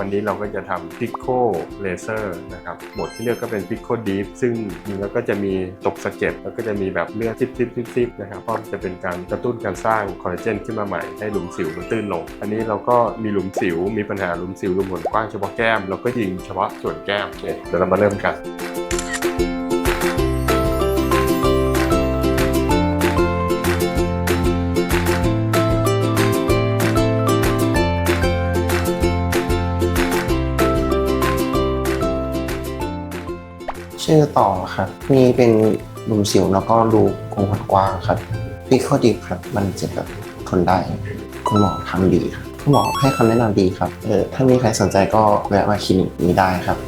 วันนี้เราก็จะทำ Pico Laser นะครับบทที่เลือกก็เป็น Pico Deep ซึ่งจริงแล้วก็จะมีตกสะเก็ดแล้วก็จะมีแบบเลือดซิบๆๆนะครับเพราะมันจะเป็นการกระตุ้นการสร้างคอลลาเจนขึ้นมาใหม่ให้หลุมสิวมันตื้นลง อันนี้เราก็มีหลุมสิวมีปัญหาหลุมสิวหลุมหนกว้างเฉพาะแก้มเราก็ยิงเฉพาะส่วนแก้มเนี่ยเดี๋ยวเรามาเริ่มกัน ชื่อต่อครับ มีเป็นหลุมสิวแล้วก็รูกงขนกว้างครับพี่ข้อดีครับ มันจะแบบทนได้คุณหมอทำดีครับคุณหมอให้คำแนะนำดีครับเออถ้ามีใครสนใจก็แวะมาคลินิกนี้ได้ครับ